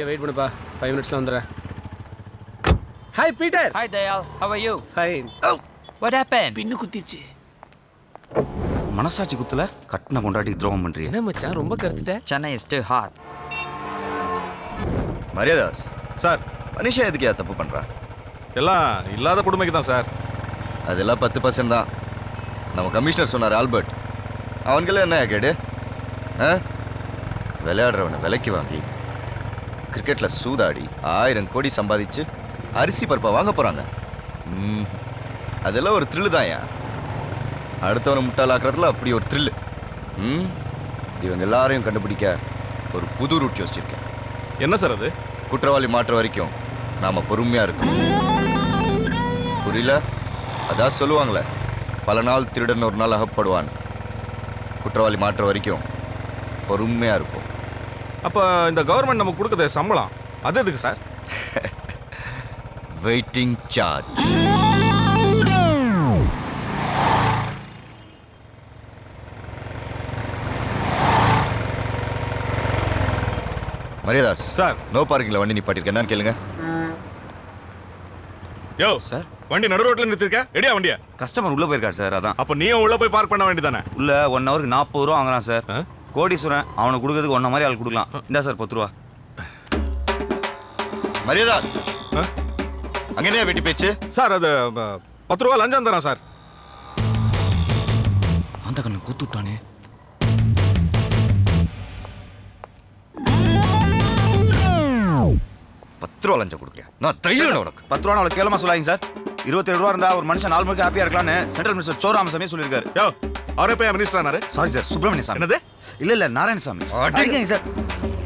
இங்கே வெயிட் பண்ணுப்பா. ஃபைவ் மினிட்ஸில் வந்துடுறேன். Hi Peter Hi Dale, how are you? Fine What happened? பின்னு குத்திச்சு மனசாட்சி குத்துல கட்டின கொண்டாட்டி துரோகம் பண்றீங்க என்ன மச்சான் ரொம்ப கருத்துட்டேன் Chennai is too hot. Mariyadas sir மனுஷன் எதுக்கு ஏன் தப்பு பண்றான் எல்லாம் இல்லாத கொடுமைக்கு தான் சார் அதெல்லாம் பத்து பர்சன்ட் தான். நம்ம கமிஷனர் சொன்னார் ஆல்பர்ட். அவன்களே என்ன கேடு? ஆ? விளையாடுறவனை விலைக்கு வாங்கி கிரிக்கெட்டில் சூதாடி ஆயிரம் கோடி சம்பாதிச்சு அரிசி பருப்பை வாங்க போகிறாங்க அதெல்லாம் ஒரு த்ரில்லு தான் ஏன் அடுத்தவனை முட்டாளாக்குறதுல அப்படி ஒரு த்ரில்லு ம்? இவங்க எல்லாரையும் கண்டுபிடிக்க ஒரு புது ரூட் யோசிச்சிருக்கேன். என்ன சார் அது? குற்றவாளி மாற்ற வரைக்கும் நாம பொறுமையா இருக்கணும். புரியல? அதான் சொல்லுவாங்களே பல நாள் திருடன் ஒரு நாள் அகப்படுவான். குற்றவாளி மாற்ற வரைக்கும் பொறுமையா இருப்போம். அப்போ இந்த கவர்மெண்ட் நமக்கு கொடுக்குற சம்பளம். அது எதுக்கு sir? Waiting charge Mariyadas sir. No பார்க்கிங்ல வண்டி நிப்பாட்டிருக்கேன் என்னன்னு கேளுங்க. Yo sir. வண்டி நடு ரோட்ல நிறுத்திருக்க? எடியா வண்டியா? கஸ்டமர் உள்ள போயிருக்காரு சார் அதான். அப்போ நீயும் உள்ள போய் பார்க் பண்ண வேண்டியதானே உள்ள ஒன் ஹவருக்கு நாற்பது ரூபா வாங்குறான் சார்? கோடீஸ்வரன் அவனுக்கு கொடுக்கறதுக்கு ஒன்ன மாதிரி ஆள் கொடுக்கலாம். இந்தா சார் பத்து ரூபா. மரியாதாஸ். ஆ? அங்க என்ன வெட்டி பேச்சு? சார் அது ப, பத்து ரூபா லஞ்சம் தரேன் சார். அந்த கண்ணு கூத்து விட்டானே பத்து ரூபா லஞ்சம் கொடுக்குறியா? நான் தைரியம் உனக்கு. பத்து ரூபா அவ்வளோ கேளமா சொல்லாங்க சார். இருபத்தேழு ரூபா இருந்தா ஒரு மனுஷன் நாலு மணிக்கு ஹாப்பியா இருக்கலாம்னு சென்ட்ரல் மினிஸ்டர் சோ ராமசாமி சொல்லியிருக்காரு. யோ அவரே போய் மினிஸ்டர் ஆனாரு? சாரி சார் சுப்பிரமணிய சாமி. என்னது? இல்ல இல்ல நாராயணசாமி. அடி. அடிக்கங்க சார்.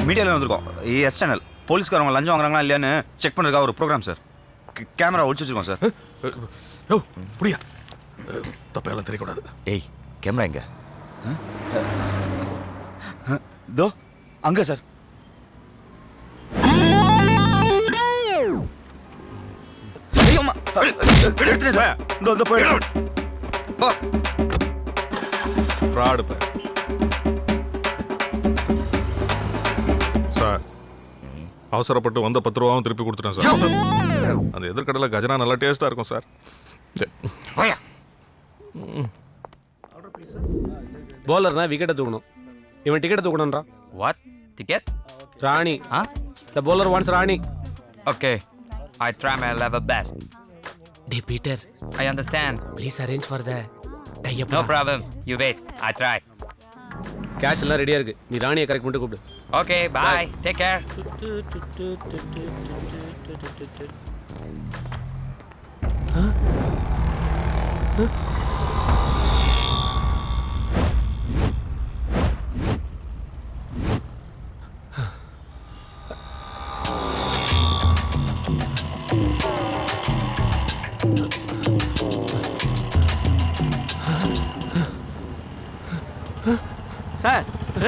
மீடியால வந்திருக்கோம். எஸ் சேனல் போலீஸ்காரங்க லஞ்சம் வாங்குறாங்களா இல்லையான்னு செக் பண்றதுக்காக ஒரு ப்ரோக்ராம் சார் கேமரா ஒழிச்சு வச்சிருக்கோம் சார் யோ புரியா தப்பையெல்லாம் தெரியக்கூடாது. ஏய் கேமரா எங்க? தோ அங்க சார். எடுத்துட்டேன் சார். இதோ, இதோ போயிடு. ஃப்ராடு அவசரப்பட்டு வந்த பத்து ரூபாவும் திருப்பி கொடுத்துட்டேன் சார் அந்த எதிர்கடலை கஜனா நல்லா டேஸ்டா இருக்கும் சார் போலர்னா விக்கெட்டை தூக்கணும் இவன் டிக்கெட்டை தூக்கணுன்றான் What? Ticket? Rani Huh? The bowler wants Rani Okay. I try my level best. Day Peter I understand. Please arrange for the type No problem. You wait. I try. Cash எல்லாம் ரெடியா இருக்கு. நீ ராணியை கரெக்ட் பண்ணிட்டு கூப்பிடு. Okay, bye. Take care. Sir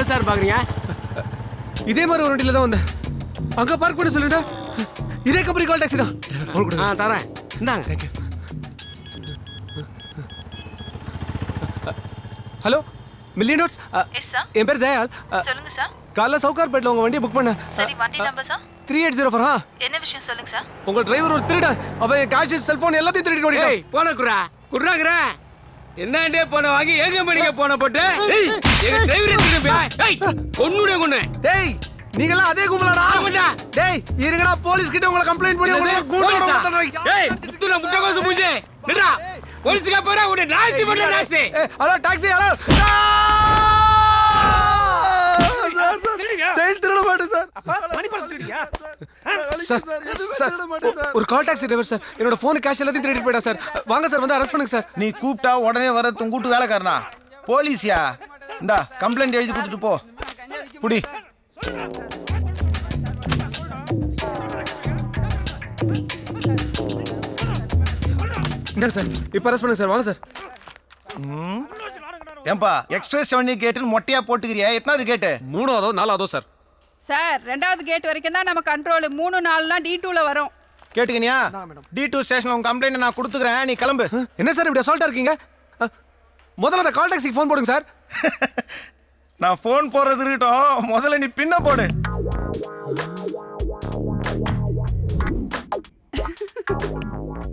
sir பாக்குறீங்க? இதே மாதிரி ஒரு வண்டியில தான் வந்தேன். அங்க பார்க் பண்ண சொல்லிட்டா இதே கம்பெனி கால் டாக்ஸி தான். ஆ தரேன். இந்தாங்க. Thank you hello million notes yes sir என் பேர் தயால் அ, சொல்லுங்க சார் காலைல சவுகார்பேட்டில் உங்க வண்டியை புக் பண்ணேன். சரி வண்டி number sir three eight zero four ஆ? என்ன விஷயம் சொல்லுங்க சார் உங்க டிரைவர் ஒரு திருடன். அவன் கேஷ் செல்போன் எல்லாத்தையும் திருடிட்டு ஓடிட்டான். போன குரா குர்ராக்குற. என்னண்டே போன வாங்கி எங்க மணிக்க போன போட்டு? ஏய், எங்க டிரைவர் ஏய் கொன்னுடே கொன்னு. டேய் நீங்களாம் அதே கும்பலாடா. ஆமாண்டா. டேய் இருங்கடா போலீஸ் கிட்ட உங்களை கம்ப்ளைண்ட் பண்ணி உங்களை கூட்டோட மாத்தறேன். ஏய் இது நான் முட்டை கோசு மூஞ்சி நிடா போலீஸ்க்கு போறா? உன்னை நாஸ்தி பண்ண நாஸ்தி. Hello taxi hello. Sir sir. ஒரு கால் டாக்ஸி டிரைவர் சார். என்னோட போன் கேஷ் எல்லாத்தையும் திருடிட்டு போயிட்டா சார். வாங்க சார் வந்து அரெஸ்ட் பண்ணுங்க சார். நீ கூப்பிட்டா உடனே வர உன் கூட்டு வேலைக்காரனா? போலீஸ்யா? இந்தா கம்ப்ளைண்ட் எழுதி கொடுத்துட்டு போ. புடி. இந்தாங்க சார் இப்போ அரெஸ்ட் பண்ணுங்க சார். வாங்க சார். ஏன்பா எக்ஸ்பிரஸ் செவனி கேட்டுன்னு மொட்டையா போட்டுக்கிறியா? எத்தனாவது கேட்டு? மூணாவதோ நாலாவதோ சார். சார் ரெண்டாவது கேட் வரைக்கும் தான் நம்ம கண்ட்ரோல் மூணு நாலுலாம் டி டூவில் வரும். கேட்டுக்கினியா? டி டூ ஸ்டேஷனில் உங்கள் கம்ப்ளைண்ட் நான் கொடுத்துக்கிறேன் நீ கிளம்பு. என்ன சார் இப்படி அசால்ட்டா இருக்கீங்க? முதல்ல அந்த கால் டாக்ஸிக்கு ஃபோன் போடுங்க சார். நான் ஃபோன் போடுறது இருக்கட்டும். முதல்ல நீ பின்ன போடு.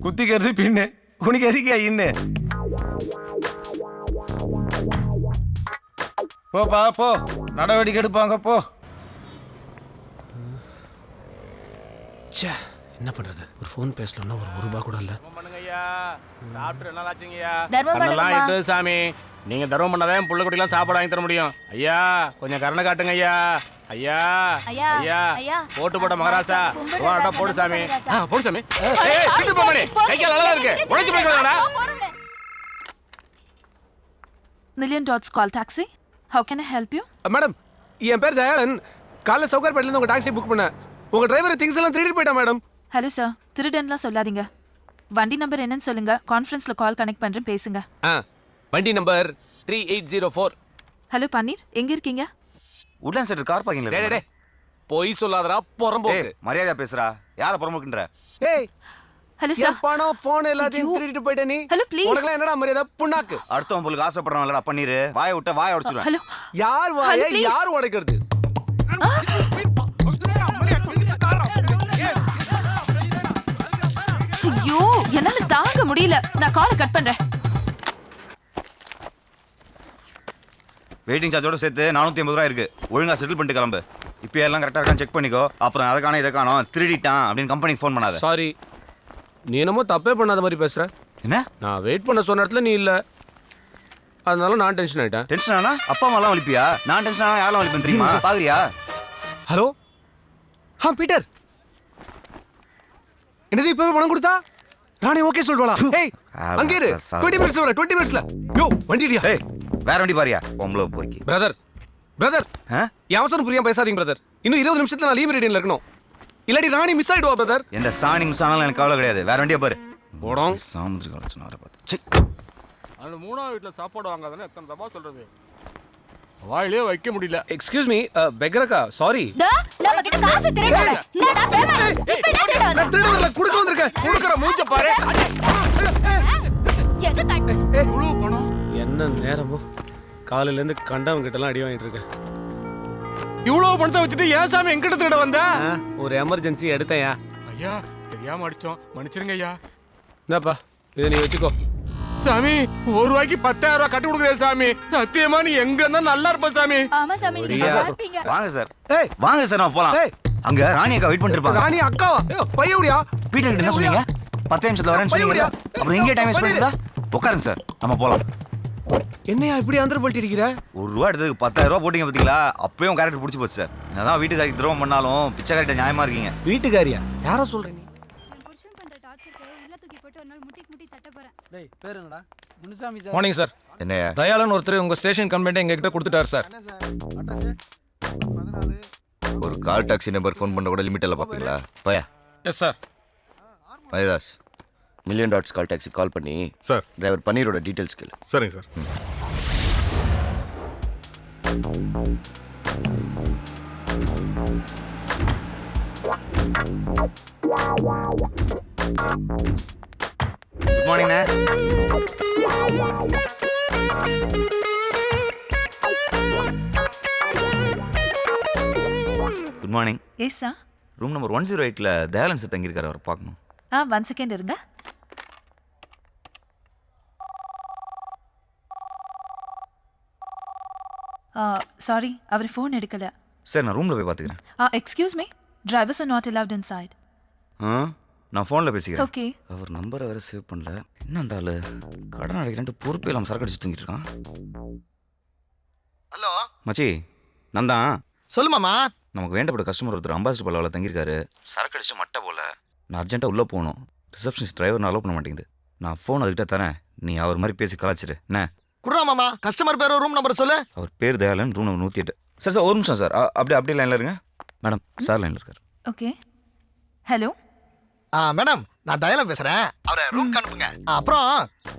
குத்திக்கிறது பின்னு. உனக்கு எதுக்கே இன்னு? போப்பா போ. நடவடிக்கை எடுப்பாங்க போ. ச்சே என்ன பண்றது? ஒரு ஃபோன் பேசணும்னா ஒரு ஒரு ரூபா கூட இல்ல. பண்ணுங்கம்மா. எட்டு சாமி. நீங்க தர்மம் பண்ணாதான் புள்ள குட்டிலாம் சாப்பாடு வாங்கி தர முடியும். ஐயா கொஞ்சம் கருணை காட்டுங்க ஐயா ஐயா ஐயா. போட்டு போட்ட மகராசா. போடா போடு சாமி. போடு சாமி. ஏய் சிட்டு போமணி கை கால் நல்லா இருக்கு. உழைச்சு போய்க்கலாம்டா Million dots call taxi. How can I help you? Madam என் பேர் தயாளன். காலைல சவுகார்பேட்டில இருந்து உங்க டாக்ஸி புக் பண்ணேன். உங்க டிரைவர் திங்ஸ் எல்லாம் திருடிட்டு போயிட்டான் மேடம் ஹலோ சார் திருடன்லாம் சொல்லாதீங்க. வண்டி நம்பர் என்னன்னு சொல்லுங்க. கான்ஃபரன்ஸ்ல கால் கனெக்ட் பண்றேன் பேசுங்க. ஆ வண்டி number three eight zero four hello Panneer எங்க இருக்கீங்க? உட்லாண்ட் சென்டர் கார் பார்க்கிங்ல டே டே இருக்கு பொய் சொல்லாதடா ஏய் புறம்போக்கு மரியாதையா பேசுறா யார புறமுக்குன்ற ஏய் ஹலோ சார் பணம் போன் எல்லாத்தையும். திருடிட்டு போயிட்ட நீ. Hello, please. உனக்குலாம் என்னடா மரியாதை? புண்ணாக்கு. அடுத்தவன் பொருளுக்கு ஆசைப்படுறவன் இல்லடா பண்ணிரு வாயை விட்ட வாயை உடைச்சிருவேன். ஹலோ யார் வாய. யார் உடைக்கிறது? என்னால தாங்க முடியல. நான் காலை கட் பண்றேன். வெயிட்டிங் சார்ஜோட சேர்த்து நானூத்தி ஐம்பது ரூபா இருக்கு. ஒழுங்கா செட்டில் பண்ணிட்டு கிளம்பு. இப்போ எல்லாம் கரெக்டாக இருக்கான்னு செக் பண்ணிக்கோ. அப்புறம் அதை காணோம் இதை காணோம். திருடிட்டான் அப்படின்னு கம்பெனிக்கு ஃபோன் பண்ணாத. சாரி நீ என்னமோ தப்பே பண்ணாத மாதிரி பேசுற. என்ன? நான் வெயிட் பண்ண சொன்ன இடத்துல நீ இல்ல. அதனால நான் டென்ஷன் ஆயிட்டேன். டென்ஷன் ஆனா? அப்பா அம்மாலாம் வலிப்பியா? நான் டென்ஷன் ஆனா யாரெல்லாம் வலிப்பேன் தெரியுமா? பாக்குறியா? ஹலோ ஆ பீட்டர். என்னது இப்பவே பணம் கொடுத்தா? ராணி ஓகே சொல்வாளா ஏய் அங்கே இரு. சார். 20 மினிட்ஸ் வர 20 மினிட்ஸ்ல யோ வண்டிடியா ஏய் வேற வண்டி பாரியா. பொம்பளை போய்க்கு பிரதர் பிரதர் அவசரம் புரியாம பேசாதீங்க பிரதர் இன்னும் இருபது நிமிஷத்துல நான் லீவ் ரீடிங்ல இருக்கணும். இல்லாட்டி ராணி மிஸ் ஆயிடுவா பிரதர் எந்த சாணி மிஸ் ஆனாலும் எனக்கு கவலை கிடையாது. வேற வண்டியா பாரு. போடும் சாமுதிரி கலச்சன வர பார்த்து. அந்த மூணாவது வீட்டில் சாப்பாடு வாங்காதானே எத்தனை தப்பா சொல்றது? வாயிலே வைக்க முடியல. எக்ஸ்கியூஸ் மீ பெக்ரக்கா சாரி நம்ம கிட்ட காசு திருடுறாங்க என்னடா பேமெண்ட் இப்ப என்ன திருட வந்த? கொடுக்க வந்திருக்கேன். கொடுக்குற மூஞ்ச பாரு. எது கட் இவ்வளவு பணம் என்ன நேரமோ? காலையில இருந்து கண்டவங்க கிட்ட எல்லாம் அடி வாங்கிட்டு இருக்கேன். இவ்வளவு பணத்தை வச்சுட்டு ஏன் சாமி எங்கிட்ட திருட வந்த? ஒரு எமர்ஜென்சி எடுத்தேன் ஐயா தெரியாம அடிச்சோம். மன்னிச்சிருங்க ஐயா. இந்தாப்பா இதை நீ வச்சுக்கோ. சாமி ஒரு ரூபாய்க்கு பத்தாயிரம் ரூபாய் கட்டி கொடுக்குறேன் சாமி. சத்தியமா நீ எங்க இருந்தா நல்லா இருப்ப சாமி. ஆமா சாமி நீங்க ஒடியா. நல்லா இருப்பீங்க வாங்க சார். ஏய். வாங்க சார் நம்ம போலாம். ஏய். அங்க ராணி அக்கா வெயிட் பண்ணிட்டு இருப்பாங்க ராணி அக்காவா ஏய், பையவுடியா பீட்டர் கிட்ட என்ன சொன்னீங்க பத்து நிமிஷத்துல வரேன்னு சொன்னீங்க அப்புறம் எங்கே டைம் வேஸ்ட் பண்ணிருந்தா? உட்காருங்க சார் நம்ம போலாம். என்னையா இப்படி அந்தர பல்ட்டி இருக்கிற? ஒரு ரூபா எடுத்ததுக்கு பத்தாயிரம் ரூபா போட்டீங்க பாத்தீங்களா? அப்பயும் கேரக்டர் பிடிச்சி போச்சு சார். என்னதான் வீட்டுக்காரிக்கு துரோகம் பண்ணாலும் பிச்சைக்காரிட்ட நியாயமா இருக்கீங்க. வீட்டுக்காரியா? யார சொல்ற நீ? புருஷன் பண்ற டார்ச்சருக்கு உள்ள தூக்கி போட்டு ஒரு நாள் முட்டிக்கு முட்டி தட்ட போறேன். டேய் பேர் என்னடா? Morning sir. என்னையா? தயாளன் ஒருத்தர் உங்க ஸ்டேஷன் கம்ப்ளைண்ட் எங்க கிட்ட கொடுத்துட்டாரு சார் ஒரு கால் டாக்ஸி நம்பர் ஃபோன் பண்ண கூட லிமிட் எல்லாம் பார்ப்பீங்களா பயா. Yes sir Mayadas million dots call taxi call பண்ணி சார் டிரைவர் பன்னீரோட டீட்டெயில்ஸ் கேளு. சரிங்க sir good மார்னிங்ண்ணே good morning yes sir room number one zero எயிட்டில் தயாளன் சார் தங்கியிருக்காரு அவர் பார்க்கணும். ஆ ஒன் செகண்ட் இருங்க. சாரி அவர் ஃபோன் எடுக்கல. சார் நான் ரூமில் போய் பார்த்துக்கிறேன். Excuse me drivers are not allowed inside ஆ? நான் ஃபோனில் பேசிக்கிறேன். ஓகே அவர் நம்பரை வேற சேவ் பண்ணல. என்ன அந்த ஆளு? கடன் அடைக்கிறேன்ட்டு பொறுப்பே இல்லாமல் சரக்கு அடிச்சு தூங்கிட்டு இருக்கான். ஹலோ. மச்சி நான் தான் சொல்லுமாமா நமக்கு வேண்டப்பட்ட கஸ்டமர் ஒருத்தர் அம்பாசிடர் பல்லாவில் தங்கியிருக்காரு. சரக்கு அடிச்சு மட்டை போல. நான் அர்ஜென்ட்டாக உள்ளே போகணும். ரிசப்ஷனிஸ்ட் டிரைவர் அலோவ் பண்ண மாட்டேங்குது. நான் ஃபோன் அவர்கிட்ட தரேன். நீ அவர் மாதிரி பேசி கலாச்சிரு. என்ன? குடுறா மாமா. கஸ்டமர் பேர் ரூம் நம்பர் சொல்லு. அவர் பேர் தயாளன் ரூம் நம்பர் நூற்றி எட்டு. சார் சார் ஒரு நிமிஷம் சார் அப்படியே அப்படியே லைனில் இருங்க. மேடம் சார் லைனில் இருக்கார். ஓகே ஹலோ மேடம் நான் தயாலம் பேசுறேன். அவரை ரூம் அனுப்புங்க. அப்புறம்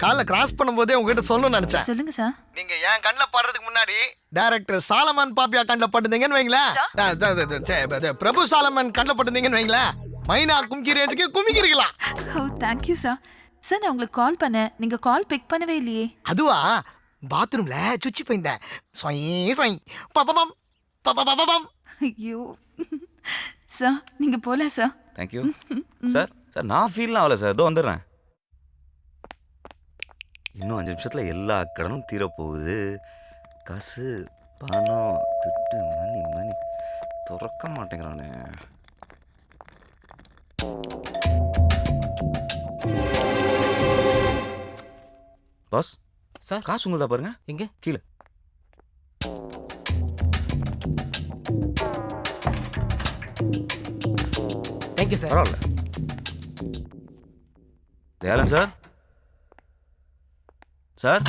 காலைல கிராஸ் பண்ணும்போதே உங்ககிட்ட சொல்லணும்னு நினைச்சேன். சொல்லுங்க சார் நீங்க என் கண்ணில் படுறதுக்கு முன்னாடி டைரக்டர் சாலமன் பாப்பியா கண்ணில் பட்டுந்தீங்கன்னு வைங்களேன். பிரபு சாலமன் கண்ணில் பட்டுந்தீங்கன்னு வைங்களேன். மைனா கும்கி ரேஞ்சுக்கு குமிக்கிருக்கலாம் ஓ தேங்க்யூ சார் சார் நான் உங்களுக்கு கால் பண்ணேன். நீங்கள் கால் பிக் பண்ணவே இல்லையே. அதுவா? பாத்ரூம்ல சுச்சி போயிருந்தேன் சொய் சொய். பப்பபம் பப்பபம் ஐயோ. சார் நீங்கள் போகல சார் தேங்க்யூ சார் சார் நான் ஃபீல்லாம் ஆகல சார் இதோ வந்துடுறேன். இன்னும் அஞ்சு நிமிஷத்தில் எல்லா கடனும் தீரப்போகுது. காசு பணம் திட்டு மணி மணி திறக்க மாட்டேங்கிறானே. பாஸ் சார் காசு உங்களுதா பாருங்க. எங்க? கீழே. தேங்க்யூ சார் பரவாயில்ல. Dayalan sir? Sir?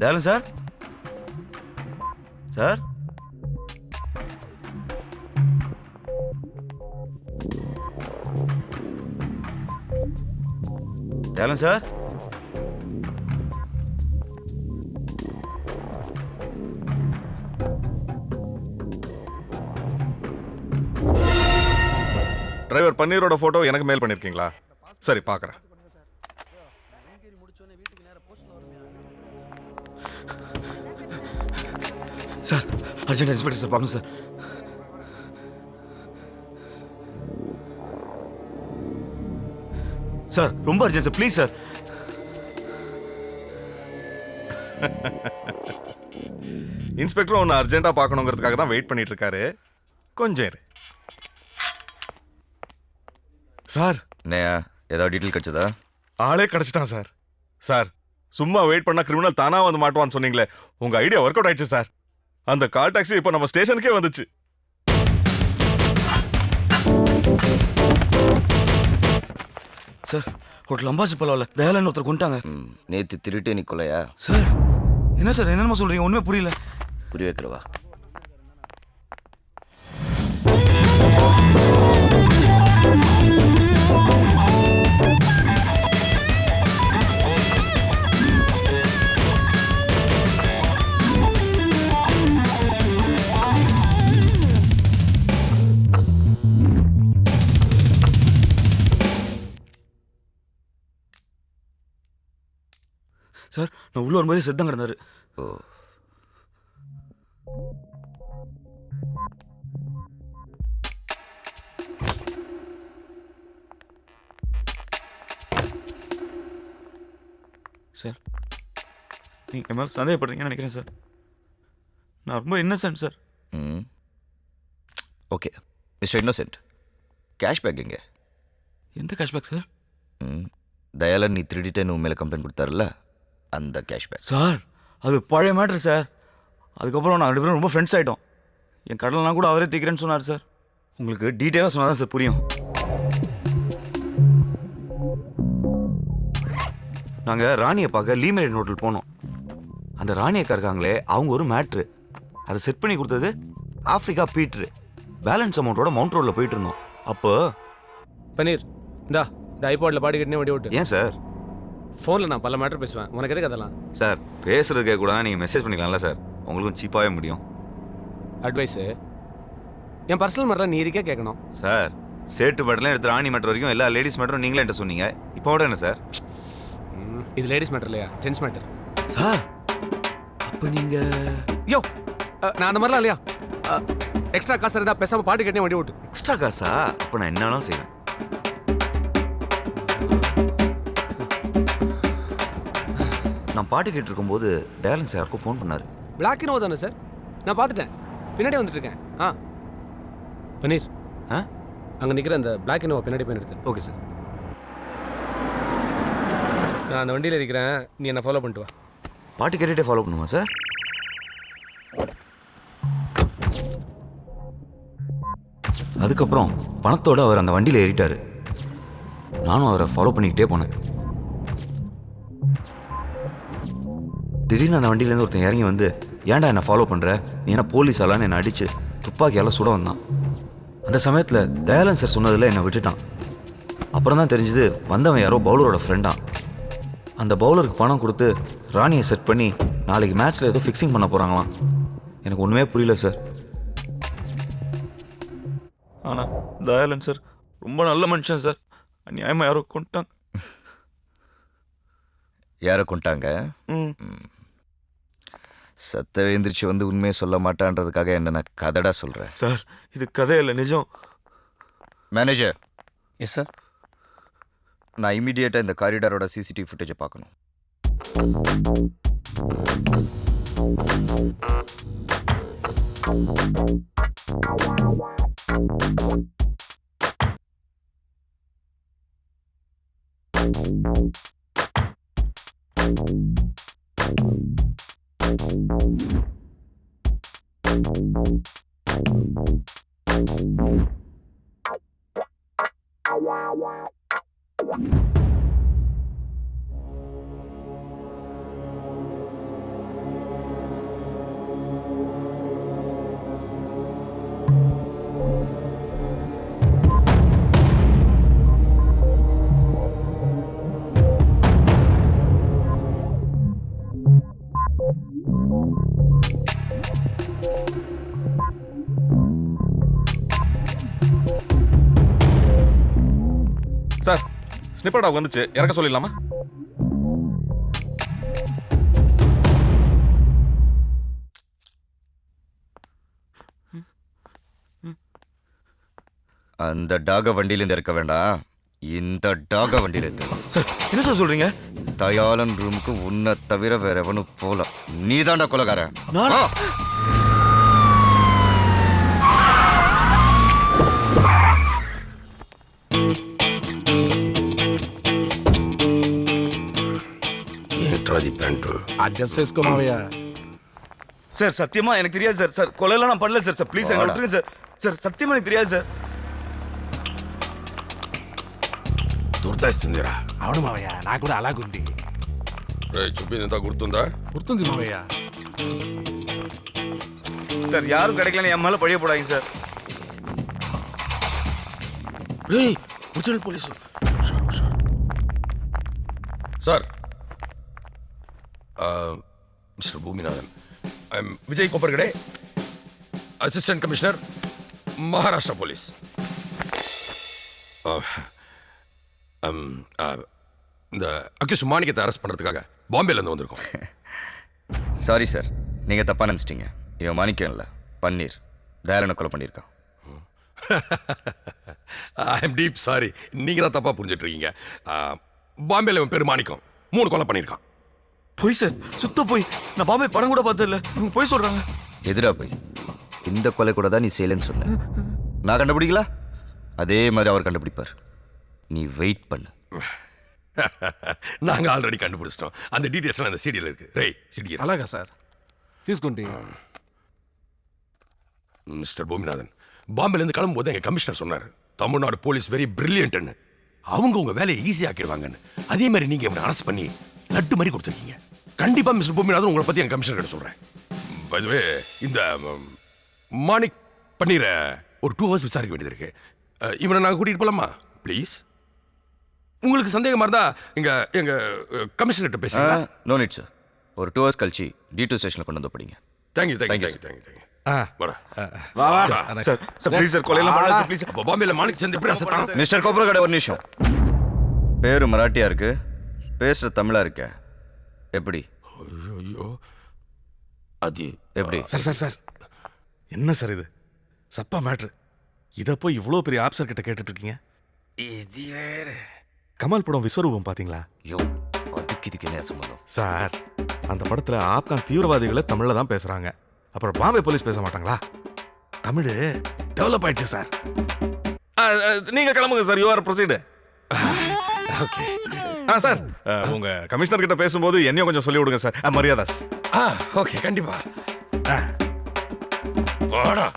Dayalan sir? Sir? Dayalan sir? Driver பன்னீரோட photo எனக்கு மெயில் பண்ணியிருக்கீங்களா சரி பார்க்குறேன் அர்ஜென்ட் இன்ஸ்பெக்டர் சார்? பார்க்கணும் சார். சார் ரொம்ப urgent sir. Please sir. Inspector ஒன்று அர்ஜென்ட்டாக பார்க்கணுங்கிறதுக்காக தான் வெயிட் பண்ணிட்டு இருக்காரு. கொஞ்சம் இரு. சார் என்னையா? ஏதாவது டீட்டெயில் கிடச்சதா? ஆளே கிடச்சிட்டான் சார். சார் சும்மா வெயிட் பண்ணா கிரிமினல் தானா வந்து மாட்டுவான்னு சொன்னீங்களே. உங்க ஐடியா ஒர்க் அவுட் ஆயிடுச்சு சார். அந்த கால் டாக்ஸி இப்போ நம்ம ஸ்டேஷனுக்கே வந்துச்சு. சார் ஹோட்டல் அம்பாசி பரவாயில்ல. தயாளன் ஒருத்தர் கொண்டாங்க நேற்று திருட்டு நீ கொலையா? சார் என்ன சார் என்னென்னமோ சொல்றீங்க? ஒண்ணுமே புரியல. புரிய வைக்கிறவா? நான் உள்ள வரும்போது செத்தம் கிடந்தாரு. ஓ. சார் நீங்க என் மேல சந்தேகப்படுறீங்கன்னு நினைக்கிறேன் சார். நான் ரொம்ப இன்னசென்ட் சார். ம். Okay mister innocent. கேஷ்பேக் எங்க? எந்த கேஷ்பேக் சார்? ம். தயாளன் நீ திருடிட்டேன்னு உன் மேலே கம்ப்ளைண்ட் கொடுத்தாருல்ல? அந்த கேஷ்பேக். சார் அது பழைய மேட்ரு சார். அதுக்கப்புறம் நான் ரெண்டு பேரும் ரொம்ப ஃப்ரெண்ட்ஸ் ஆகிட்டோம் என் கடலாம் கூட அவரே தீக்கிறேன்னு சொன்னார் சார். உங்களுக்கு டீட்டெயிலாக சொன்னால் தான் சார் புரியும். நாங்கள் ராணியை பார்க்க லீமேரியன் ஹோட்டல் போனோம். அந்த ராணி அக்கா இருக்காங்களே அவங்க ஒரு மேட்ரு. அதை செட் பண்ணி கொடுத்தது ஆஃப்ரிக்கா பீட்ரு பேலன்ஸ் அமௌண்ட்டோட மவுண்ட் ரோடில் போயிட்டு இருந்தோம். அப்போ பன்னீர் இந்தா இந்த ஐபாட்ல பாடி கட்டினே வண்டி ஓட்டு. ஏன் சார்? ஃபோனில் நான் பல மேட்டர் பேசுவேன். உனக்கு எதுக்கு அதெல்லாம்? சார் பேசுறதுக்கே கூட நீங்கள் மெசேஜ் பண்ணிக்கலாம்ல சார் உங்களுக்கும் சீப்பாகவே முடியும். அட்வைஸு என் பர்சனல் மேட்டர் நீ இருக்கே கேட்கணும் சார் சேட்டு மேட்டர்லாம் எடுத்து ராணி மேட்டர் வரைக்கும் எல்லா லேடிஸ் மேட்டரும் நீங்களே என்கிட்ட சொன்னீங்க. இப்போ விட என்ன சார் இது லேடிஸ் மேட்டர் இல்லையா? ஜென்ஸ் மேட்டர் சார் அப்போ நீங்கள் யோ நான் அந்த மாதிரிலாம் இல்லையா? எக்ஸ்ட்ரா காசு இருந்தா பேசாம பாட்டு கேட்டே வண்டி ஓட்டு. எக்ஸ்ட்ரா காசா? அப்போ நான் என்னன்னாலும் செய்வேன். நான் பாட்டு கேட்டு இருக்கும்போது டேலன்ஸ் யாருக்கும் ஃபோன் பண்ணாரு. பிளாக் இனோ தானே சார்? நான் பார்த்துட்டேன். பின்னாடி வந்துட்டு இருக்கேன் ஆ. பன்னீர். ஆ? அங்கே நிற்கிற அந்த பிளாக் இனோவா பின்னாடி போய் நிறுத்து ஓகே சார். நான் அந்த வண்டியில் இருக்கிறேன். நீ என்ன ஃபாலோ பண்ணிட்டு வா. பாட்டு கேட்டுகிட்டே ஃபாலோ பண்ணுமா சார்? அதுக்கப்புறம் பணத்தோட அவர் அந்த வண்டியில் ஏறிட்டாரு. நானும் அவரை ஃபாலோ பண்ணிக்கிட்டே போனேன். திடீர்னு அந்த வண்டியிலேருந்து ஒருத்தன் இறங்கி வந்து ஏன்டா என்னை ஃபாலோ பண்ணுற நீ என்ன போலீஸ் ஆளான்னு என்னை அடித்து துப்பாக்கியால் சுட வந்தான். அந்த சமயத்தில் தயாளன் சார் சொன்னதில் என்னை விட்டுட்டான். அப்புறம் தான் தெரிஞ்சது வந்தவன் யாரோ பவுலரோட ஃப்ரெண்டா அந்த பவுலருக்கு பணம் கொடுத்து ராணியை செட் பண்ணி நாளைக்கு மேட்ச்சில் ஏதோ ஃபிக்ஸிங் பண்ண போகிறாங்களாம் எனக்கு ஒன்றுமே புரியல சார் ஆனால் தயாலன் சார் ரொம்ப நல்ல மனுஷன் சார் அநியாயமாக யாரோ கொண்டுட்டாங்க யாரை கொண்டாங்க ம். சத்த எழுந்திரிச்சு வந்து உண்மையை சொல்ல மாட்டான்றதுக்காக என்ன நான் கதடா சொல்கிறேன் சார் இது கதையில்லை நிஜம். மேனேஜர் எஸ் சார் நான் இமீடியட்டாக இந்த காரிடாரோட சிசிடிவி ஃபுட்டேஜை பார்க்கணும். சார் ஸ்னிப்பர் டாக் வந்துச்சு. இறக்க சொல்லிடலாமா? அந்த டாக வண்டியிலேருந்து இறக்க வேண்டாம். இந்த டாக வண்டியில இருந்து சார் என்ன சார் சொல்கிறீங்க தயாளன் ரூமுக்கு உன்னை தவிர வேற எவனும் போல நீ தாண்டா கொலகாரன் நான்- வா. అడ్జస్ట్ చేసుకోమావయ్యా சார் சத்தியமா எனக்கு தெரியாது சார் சார் கொலையெல்லாம் நான் பண்ணல சார் சார் ப்ளீஸ் என்ன வாடா. விட்டுருங்க சார் சார் சத்தியமா எனக்கு தெரியாது சார் దుర్దాయిస్తుందిరా అవును మావయ్య నాకు కూడా అలాగుంది రే చెప్పిందంతా గుర్తుందా గుర్తుంది మావయ్య சார் யாரும் கிடைக்கலன்னு என் மேல பழிய போடாதீங்க சார் రే original police sir mister Boominathan. Vijay Koparkade assistant commissioner Maharashtra police. இந்த அக்யூஸ் மாணிக்கத்தை அரெஸ்ட் பண்ணுறதுக்காக பாம்பேலேருந்து வந்திருக்கோம். சாரி சார் நீங்கள் தப்பாக நினச்சிட்டிங்க. இவன் மாணிக்கம் இல்லை. பன்னீர். தயாலனை கொலை பண்ணியிருக்கான். I am deep sorry. நீங்கள் தான் தப்பாக புரிஞ்சிட்ருக்கீங்க பாம்பேல இவன் பேர் மாணிக்கம். மூணு கொலை பண்ணியிருக்கான். போய் சார் சுத்த போய் நான் பாம்பே படம் கூட பார்த்தது இல்ல இவங்க போய் சொல்றாங்க எதிரா போய் இந்த கொலை கூட தான் நீ செய்யலைன்னு சொன்ன நான் கண்டுபிடிக்கல அதே மாதிரி அவர் கண்டுபிடிப்பார் நீ வெயிட் பண்ணு நாங்கள் ஆல்ரெடி கண்டுபிடிச்சிட்டோம் அந்த டீட்டெயில்ஸ்லாம் அந்த சீடியில் இருக்கு ரை சிடி అలాగా సార్ తీసుకోండి மிஸ்டர் பூமிநாதன் பாம்பேலேருந்து கிளம்பும்போது எங்கள் கமிஷனர் சொன்னார் தமிழ்நாடு போலீஸ் வெரி பிரில்லியன்ட்னு அவங்க உங்கள் வேலையை ஈஸியாக ஆக்கிடுவாங்கன்னு அதே மாதிரி நீங்கள் இவனை அரெஸ்ட் பண்ணி லட்டு மாதிரி கொடுத்துருக்கீங்க கண்டிப்பாக மிஸ்டர் பூமிநாதன் உங்களை பற்றி என் கமிஷனர் கிட்ட சொல்கிறேன் பதுவே இந்த ம், மாணிக் பன்னீர ஒரு டூ ஹவர்ஸ் விசாரிக்க வேண்டியது இருக்கு. அஹ், இவனை நாங்கள் கூட்டிகிட்டு போகலாமா ப்ளீஸ் உங்களுக்கு சந்தேகமாக இருந்தால் எங்கள் எங்கள் கமிஷனர்கிட்ட பேசுங்களா நோ நீட் சார் ஒரு டூ ஹவர்ஸ் கழிச்சு டி டூ ஸ்டேஷனில் கொண்டு வந்து படிங்க. Thank you thank you thank you thank you thank you ஆ. வாடா. வா வா. சார் சார் ப்ளீஸ் சார் கொலையெல்லாம் பண்ணல சார் ப்ளீஸ் அப்போ பாம்பேல மாணிக் எப்படி அசத்தான் மிஸ்டர் கோபுரகடை ஒரு நிமிஷம். பேரு மராட்டியா இருக்கு. பேசுற தமிழா இருக்க. எப்படி? ஐயோ அது எப்படி? Sir sir sir. என்ன சார் இது? சப்பா மேட்ரு. இதை போய் இவ்வளோ பெரிய ஆப்சர் கிட்ட கேட்டுட்டு இருக்கீங்க இது வேற. கமல் படம் விஸ்வரூபம் பாத்தீங்களா? யோ அதுக்கு இதுக்கு என்ன சம்மந்தம் சார் அந்த படத்துல ஆப்கான் தீவிரவாதிகளை தமிழ்ல தான் பேசுறாங்க. அப்புறம் பாம்பே போலீஸ் பேச மாட்டாங்களா? தமிழ் டெவலப் ஆயிடுச்சு சார். ஆ, ஆ, நீங்க கிளம்புங்க sir. You are proceed okay ah sir. ஆ, உங்க கமிஷனர் கிட்ட பேசும்போது என்னையும் கொஞ்சம் சொல்லி விடுங்க சார். ஆ, மரியாதாஸ் ஆ ஓகே கண்டிப்பா. வாடா.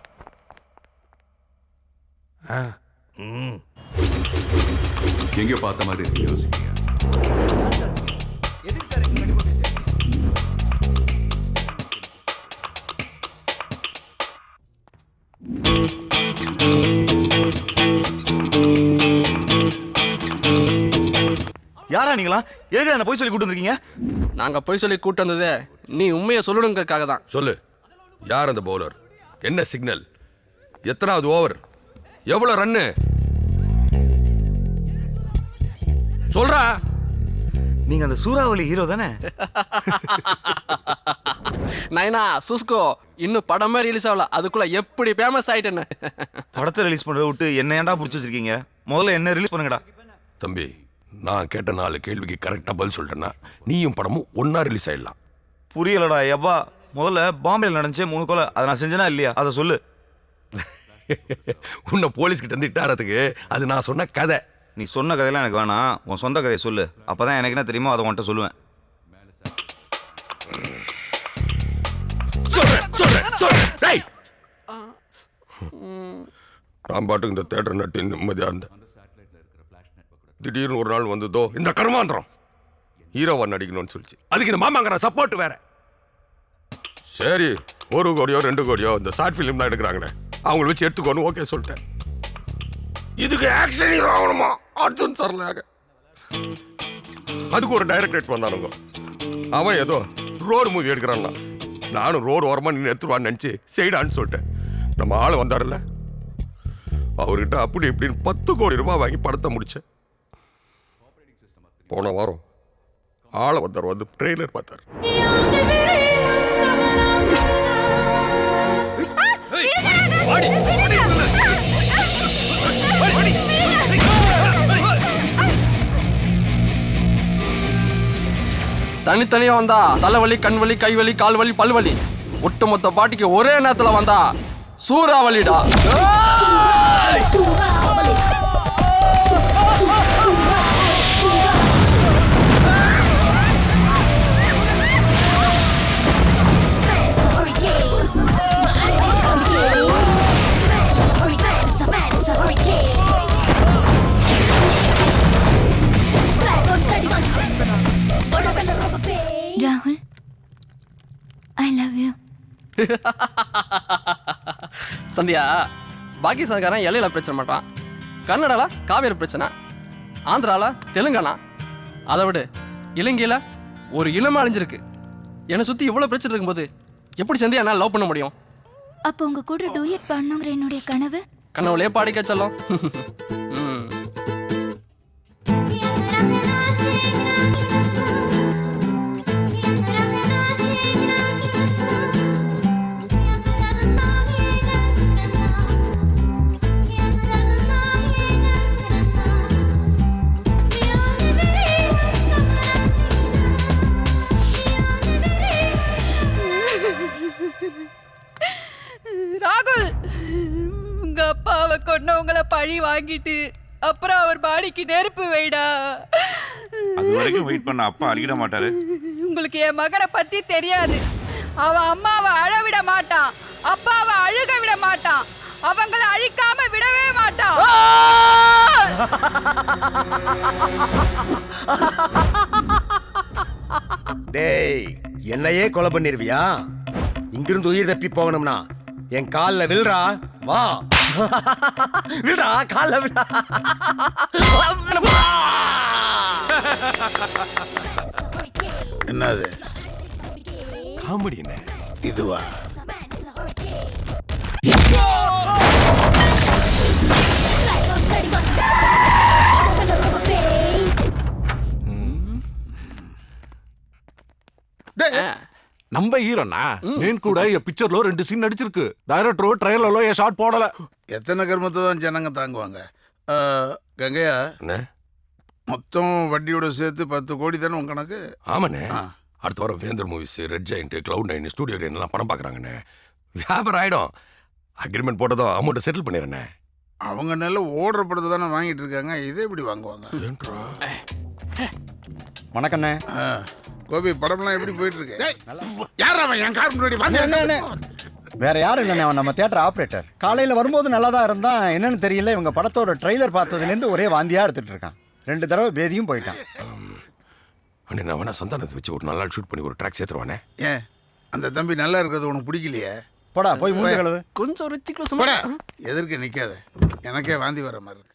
எங்கேயோ பார்த்த மாதிரி இருக்கு யாரா நீங்களா எதுக்கு என்ன போய் சொல்லி கூட்டு வந்திருக்கீங்க? நாங்க போய் சொல்லி கூட்டு வந்தது நீ உண்மையை சொல்லணுங்கிறதுக்காக தான். சொல்லு. யார் அந்த பவுலர் என்ன சிக்னல் எத்தனாவது ஓவர் எவ்வளவு ரன்னு சொல்றா. நீங்க அந்த சூறாவளி ஹீரோ தானே? நைனா சுஸ்கோ இன்னும் படமே ரிலீஸ் ஆகல. அதுக்குள்ள எப்படி ஃபேமஸ் ஆயிட்டேன்னு. படத்தை ரிலீஸ் பண்றத விட்டு என்ன ஏன்டா புடிச்சு வச்சிருக்கீங்க? முதல்ல என்ன ரிலீஸ் பண்ணுங்கடா. தம்பி நான் கேட்ட நாலு கேள்விக்கு கரெக்டாக பதில் சொல்லிட்டேன்னா நீயும் படமும் ஒண்ணா ரிலீஸ் ஆயிடலாம். புரியலடா எப்பா முதல்ல பாம்பேல நடந்துச்சே மூணு கொலை. அதை நான் செஞ்சேனா இல்லையா? அதை சொல்லு. உன்னை போலீஸ் கிட்ட இருந்து இட்டாரத்துக்கு அது நான் சொன்ன கதை. நீ சொன்ன கதையெல்லாம் எனக்கு வேணாம். உன் சொந்த கதையை சொல்லு. அப்பதான் எனக்கு என்ன தெரியுமோ அதை உன்கிட்ட சொல்லுவேன். நான் பாட்டுக்கு இந்த தேட்டர் நட்டு நிம்மதியா இருந்தேன். திடீர்னு ஒரு நாள் வந்ததோ இந்த கர்மாந்திரம். ஹீரோவா நடிக்கணும்னு சொல்லிச்சு. அதுக்கு இந்த மாமாங்கிற சப்போர்ட் வேற. சரி ஒரு கோடியோ ரெண்டு கோடியோ இந்த ஷார்ட் ஃபிலிம் தான் எடுக்கிறாங்களே. அவங்கள வச்சு எடுத்துக்கோன்னு ஓகே சொல்லிட்டேன். இதுக்கு ஆக்ஷன் ஹீரோ ஆகணுமா? அர்ஜுன் சார்லாக. அதுக்கு ஒரு டைரக்டரேட் வந்தானுங்க. அவன் ஏதோ ரோடு மூவி எடுக்கிறான்னா நானும் ரோடு ஓரமாக நின்று எடுத்துருவான்னு நினச்சி செய்டான்னு சொல்லிட்டேன். நம்ம ஆள் வந்தார்ல அவர்கிட்ட அப்படி இப்படின்னு பத்து கோடி ரூபாய் வாங்கி படத்தை முடிச்சேன். போன வாரம் ஆளை வந்தார் வந்து ட்ரெய்லர் பார்த்தார். தனித்தனியா வந்தா தலைவலி கண் வலி கை வலி கால் வலி பல்வலி. ஒட்டுமொத்த பாட்டிக்கு ஒரே நேரத்துல வந்தா சூறாவளிடா. சந்தியா பாகிஸ்தான்காரன் இலையில பிரச்சனை மாட்டான் கன்னடால காவேரி பிரச்சனை ஆந்திரால தெலுங்கானா அதை விடு இலங்கையில ஒரு இனமே அழிஞ்சிருக்கு என்னை சுத்தி இவ்வளவு பிரச்சனை இருக்கும்போது எப்படி சந்தியா என்னால் லவ் பண்ண முடியும் அப்போ உங்க கூட டூயட் பண்ணணுங்கிற என்னுடைய கனவு கனவுலயே பாடிக்க சொல்லும் வாங்கிட்டு அப்புறம் அவர் பாடிக்கு நெருப்பு வைடா. அது வரைக்கும் வெயிட் பண்ண அப்பா அடிக்கிட மாட்டாரு. உங்களுக்கு என் மகனை பத்தி தெரியாது. அவன் அம்மாவை அழ விட மாட்டான். அப்பாவை அழுக விட மாட்டான். அவங்கள அழிக்காம விடவே மாட்டான். டேய் என்னையே கொலை பண்ணிருவியா? இங்கிருந்து உயிர் தப்பி போகணும்னா என் கால்ல வில்றா வா. வில்றா கால்ல விழா என்னது? காமெடி என்ன? இதுவா? நம்ம ஹீரோனா? மீன் கூட என் పిక్చర్ ரெண்டு சீன் సీన్ నడిచిருக்கு డైరెక్టర్ ట్రైలర్ లో ఏ எத்தனை கர்மத்தை தான் ஜனங்க தாங்குவாங்க? ஆ, கங்கையா மொத்தம் வட்டியோட சேர்த்து பத்து கோடி தானே உன் கணக்கு? ஆமாண்ணே. ஆ. அடுத்த வாரம் Vendhar Movies Red Giant Cloud Nine Studio எல்லாம் படம் பார்க்குறாங்கண்ணே வியாபாரம் ஆகிடும் அக்ரிமெண்ட் போட்டதோ அமௌண்ட்டை செட்டில் பண்ணிடுறேண்ணே. அவங்க நல்ல ஓடுற படத்தை தானே வாங்கிட்டு இருக்காங்க. இதே இப்படி வாங்குவாங்க? வணக்கண்ணே. ஆ, கோபி படம்லாம் எப்படி போயிட்டு இருக்கு யார் அவன்? என் கார் முன்னாடி வாங்க. வேற யாரும் இல்லைண்ணே அவன் நம்ம தியேட்டர் ஆப்ரேட்டர் காலையில வரும்போது நல்லா தான் இருந்தான். என்னன்னு தெரியல இவங்க படத்தோட ட்ரெய்லர் பார்த்ததுலேருந்து ஒரே வாந்தியா எடுத்துட்டு இருக்கான். ரெண்டு தடவை பேதியும் போயிட்டான். அண்ணே நான் வேணா சந்தானத்தை வச்சு ஒரு நாள் ஷூட் பண்ணி ஒரு ட்ராக் சேர்த்துருவானே? ஏன்? அந்த தம்பி நல்லா இருக்கிறது உனக்கு பிடிக்கலையே? போடா போய் மூஞ்சி கழுவு. கொஞ்சம் ரித்திக் போடா. எதிர்க்க நிக்காத. எனக்கே வாந்தி வர மாதிரி இருக்கு.